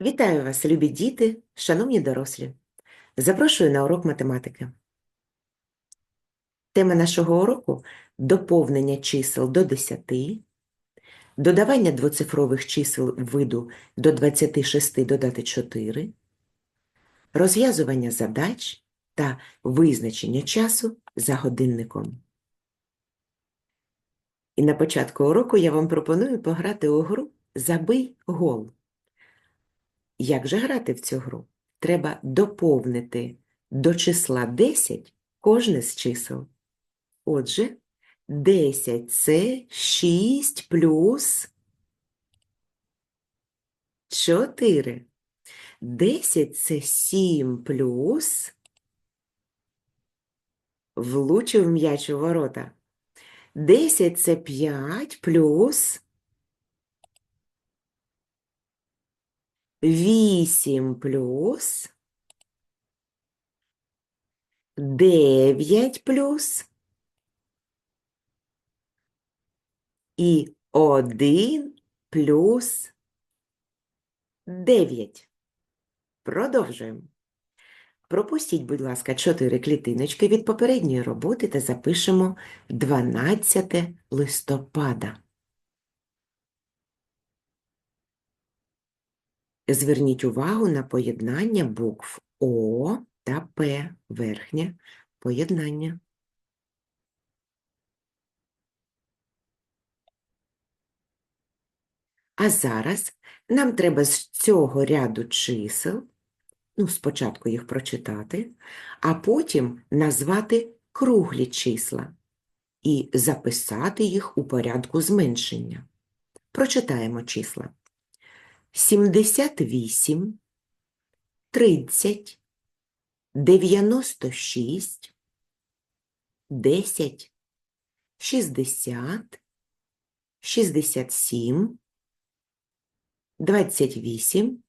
Вітаю вас, любі діти, шановні дорослі. Запрошую на урок математики. Тема нашого уроку – доповнення чисел до 10, додавання двоцифрових чисел виду до 26 додати 4, розв'язування задач та визначення часу за годинником. І на початку уроку я вам пропоную пограти у гру «Забий гол». Як же грати в цю гру? Треба доповнити до числа 10 кожне з чисел. Отже, 10 – це 6 плюс 4. 10 – це 7 плюс влучив м'яч у ворота. 10 – це 5 плюс 8 плюс 9 плюс і 1 плюс 9. Продовжуємо. Пропустіть, будь ласка, 4 клітиночки від попередньої роботи та запишемо 12 листопада. Зверніть увагу на поєднання букв О та П, верхнє поєднання. А зараз нам треба з цього ряду чисел, ну, спочатку їх прочитати, а потім назвати круглі числа і записати їх у порядку зменшення. Прочитаємо числа. 78, 30, 96, 10, 60, 67, 28,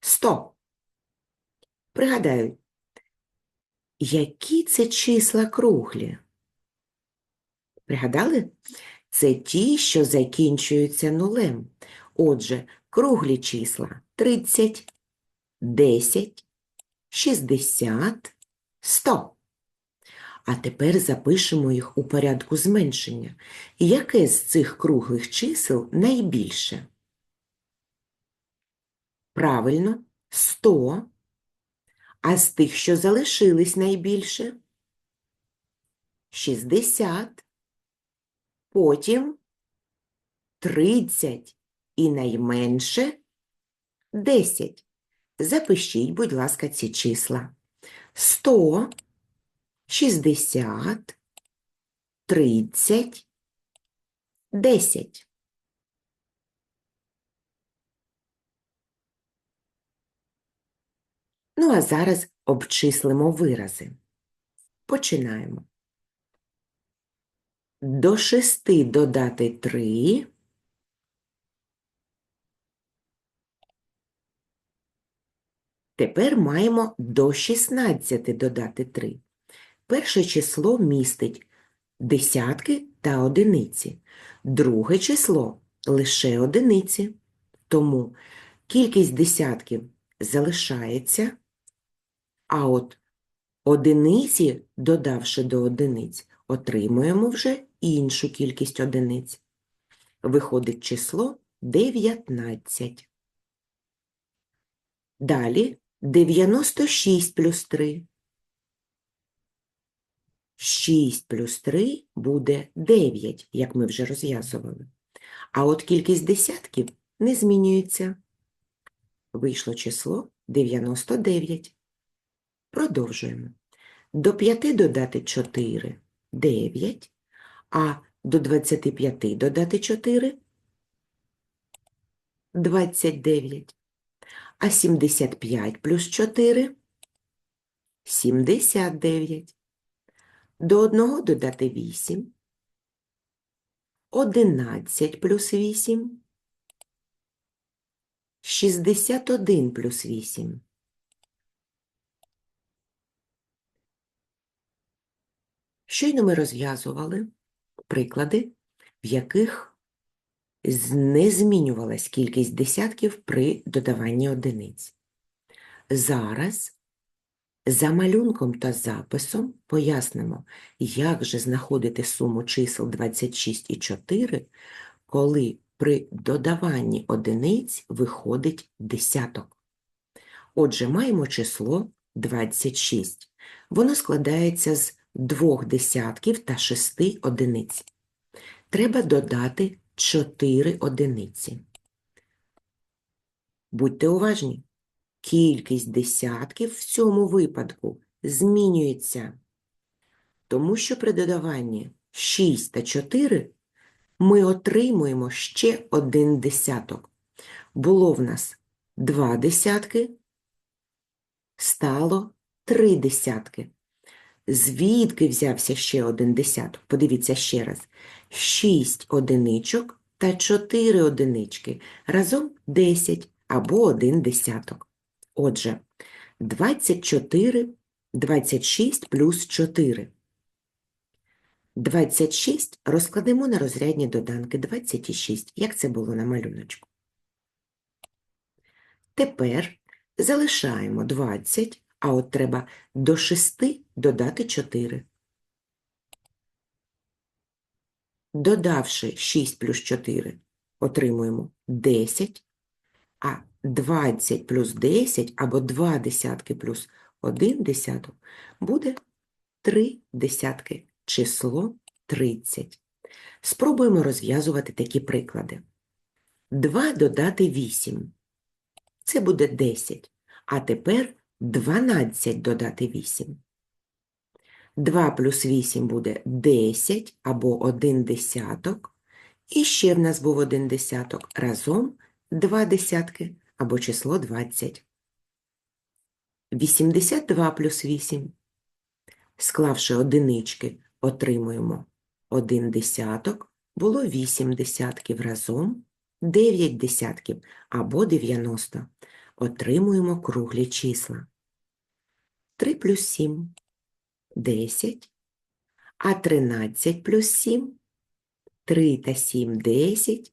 100. Пригадаю, які це числа круглі? Пригадали? Це ті, що закінчуються нулем. Отже, круглі числа 30, 10, 60, 100. А тепер запишемо їх у порядку зменшення. Яке з цих круглих чисел найбільше? Правильно, 100. А з тих, що залишились найбільше? 60. Потім 30 і найменше 10. Запишіть, будь ласка, ці числа. 100, 60, 30, 10. Ну, а зараз обчислимо вирази. Починаємо. До 6 додати 3 Тепер маємо до 16 додати 3. Перше число містить десятки та одиниці. Друге число лише одиниці. Тому кількість десятків залишається, а от одиниці, додавши до одиниць, отримуємо вже іншу кількість одиниць. Виходить число 19. Далі 96 плюс 3. 6 плюс 3 буде 9, як ми вже розв'язували. А от кількість десятків не змінюється. Вийшло число 99. Продовжуємо. До 5 додати 4 – 9, а до 25 додати 4 – 29. А 75 плюс 4 – 79. До 1 додати 8. 11 плюс 8 – 61 плюс 8. Щойно ми розв'язували приклади, в яких не змінювалась кількість десятків при додаванні одиниць. Зараз за малюнком та записом пояснимо, як же знаходити суму чисел 26 і 4, коли при додаванні одиниць виходить десяток. Отже, маємо число 26. Воно складається з двох десятків та шести одиниць. Треба додати 4 одиниці. Будьте уважні. Кількість десятків в цьому випадку змінюється, тому що при додаванні 6 та 4 ми отримуємо ще один десяток. Було в нас два десятки, стало три десятки. Звідки взявся ще один десяток? Подивіться ще раз. 6 одиничок та 4 одинички. Разом 10 або один десяток. Отже, 24, 26 плюс 4. 26 розкладемо на розрядні доданки 26, як це було на малюночку. Тепер залишаємо 20, а от треба до 6 додати 4. Додавши 6 плюс 4, отримуємо 10, а 20 плюс 10 або 2 десятки плюс 1 десяток буде 3 десятки, число 30. Спробуємо розв'язувати такі приклади. 2 додати 8. Це буде 10. А тепер 12 додати 8. 2 плюс 8 буде 10 або 1 десяток. І ще в нас був один десяток. Разом 2 десятки або число 20. 82 плюс 8. Склавши одинички, отримуємо 1 десяток, було 8 десятків разом, 9 десятків або 90. Отримуємо круглі числа. 3 плюс 7 – 10, а 13 плюс 7 – 3 та 7 – 10,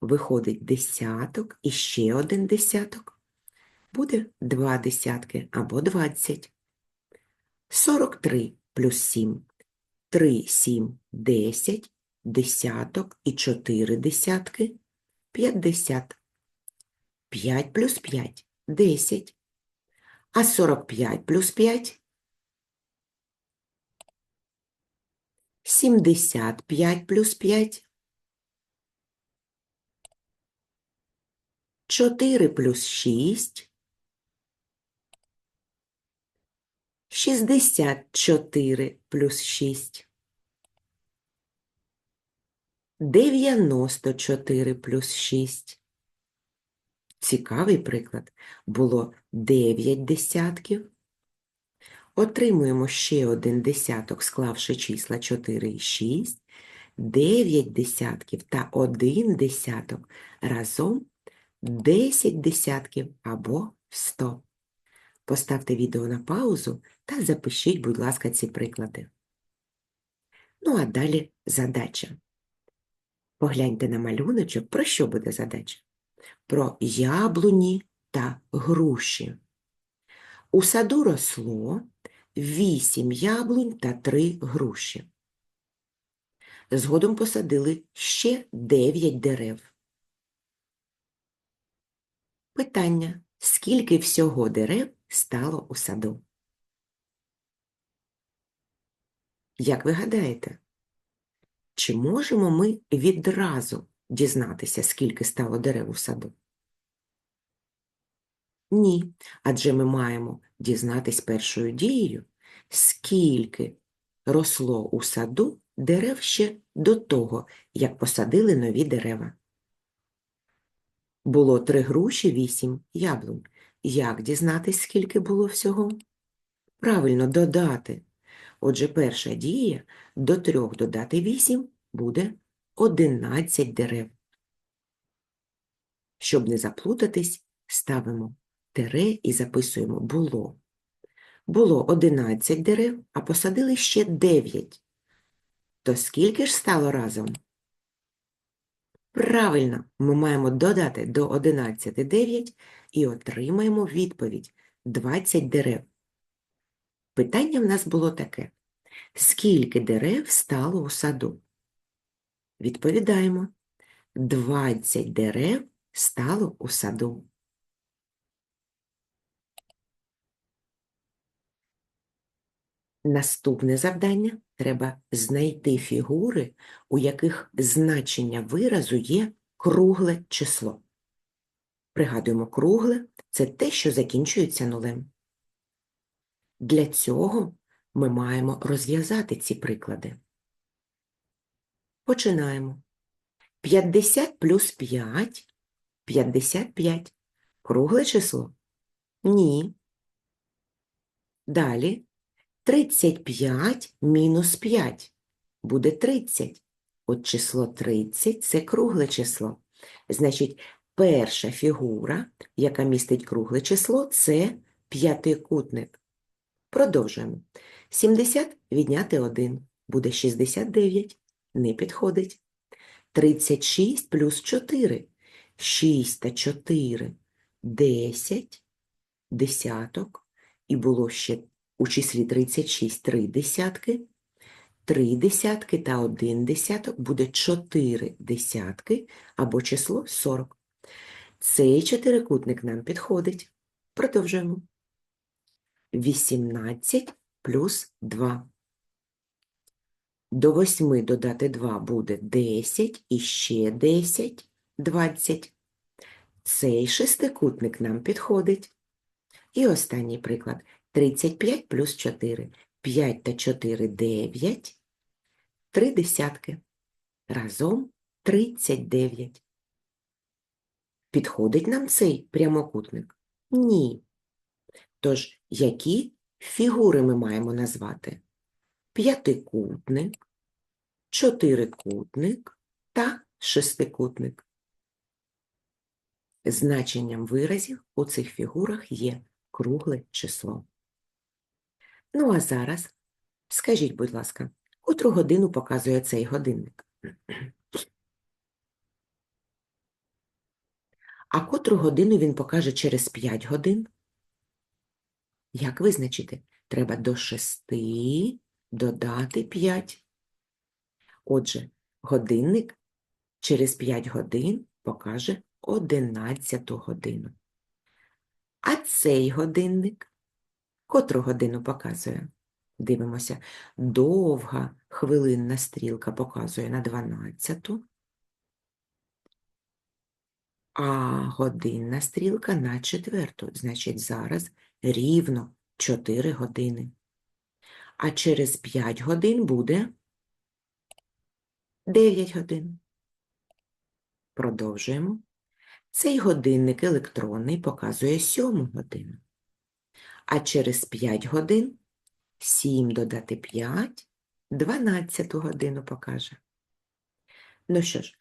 виходить десяток і ще один десяток. Буде 2 десятки або 20. 43 плюс 7 – 3, 7, 10, десяток і 4 десятки – 50. 5 плюс 5 – 10. А 45 плюс 5 – 75 плюс 5 – 4 плюс 6 – 64 плюс 6 – 94 плюс 6 Цікавий приклад. Було 9 десятків. Отримуємо ще один десяток, склавши числа 4 і 6. 9 десятків та 1 десяток. Разом 10 десятків або 100. Поставте відео на паузу та запишіть, будь ласка, ці приклади. Ну, а далі задача. Погляньте на малюночок, про що буде задача? про яблуні та груші. У саду росло вісім яблунь та три груші. Згодом посадили ще дев'ять дерев. Питання. Скільки всього дерев стало у саду? Як ви гадаєте, чи можемо ми відразу дізнатися, скільки стало дерев у саду? Ні, адже ми маємо дізнатись першою дією, скільки росло у саду дерев ще до того, як посадили нові дерева. Було три груші, вісім яблунь. Як дізнатись, скільки було всього? Правильно, додати. Отже, перша дія – до трьох додати вісім буде 11 дерев. Щоб не заплутатись, ставимо тире і записуємо було. Було 11 дерев, а посадили ще 9. То скільки ж стало разом? Правильно, ми маємо додати до 11 9 і отримаємо відповідь 20 дерев. Питання в нас було таке. Скільки дерев стало у саду? Відповідаємо. 20 дерев стало у саду. Наступне завдання треба знайти фігури, у яких значення виразу є кругле число. Пригадуємо, кругле це те, що закінчується нулем. Для цього ми маємо розв'язати ці приклади. Починаємо. 50 плюс 5 – 55. Кругле число? Ні. Далі 35 мінус 5 буде 30. От число 30 – це кругле число. Значить, перша фігура, яка містить кругле число, це п'ятикутник. Продовжуємо. 70 відняти 1 буде 69. Не підходить. 36 плюс 4. 6 та 4 – 10, десяток. І було ще у числі 36 три десятки. 3 десятки та 1 десяток буде 4 десятки або число 40. Цей чотирикутник нам підходить. Продовжуємо. 18 плюс 2. До 8 додати 2 буде 10 і ще 10 – 20. Цей шестикутник нам підходить. І останній приклад. 35 плюс 4. 5 та 4 – 9. 3 десятки. Разом 39. Підходить нам цей прямокутник? Ні. Тож, які фігури ми маємо назвати? П'ятикутник, чотирикутник та шестикутник. Значенням виразів у цих фігурах є кругле число. Ну а зараз скажіть, будь ласка, котру годину показує цей годинник? А котру годину він покаже через 5 годин? Як визначити? Треба до 6 додати 5. Отже, годинник через 5 годин покаже 11 годину. А цей годинник котру годину показує? Дивимося, довга хвилинна стрілка показує на 12, а годинна стрілка на четверту. Значить, зараз рівно 4 години. А через 5 годин буде 9 годин. Продовжуємо. Цей годинник електронний показує 7 годину. А через 5 годин 7 додати 5 12 годину покаже. Ну що ж,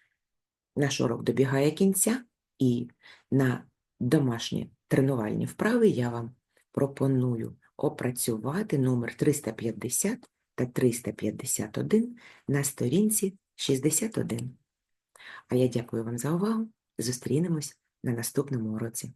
наш урок добігає кінця, і на домашні тренувальні вправи я вам пропоную опрацювати номер 350 та 351 на сторінці 61. А я дякую вам за увагу. Зустрінемось на наступному уроці.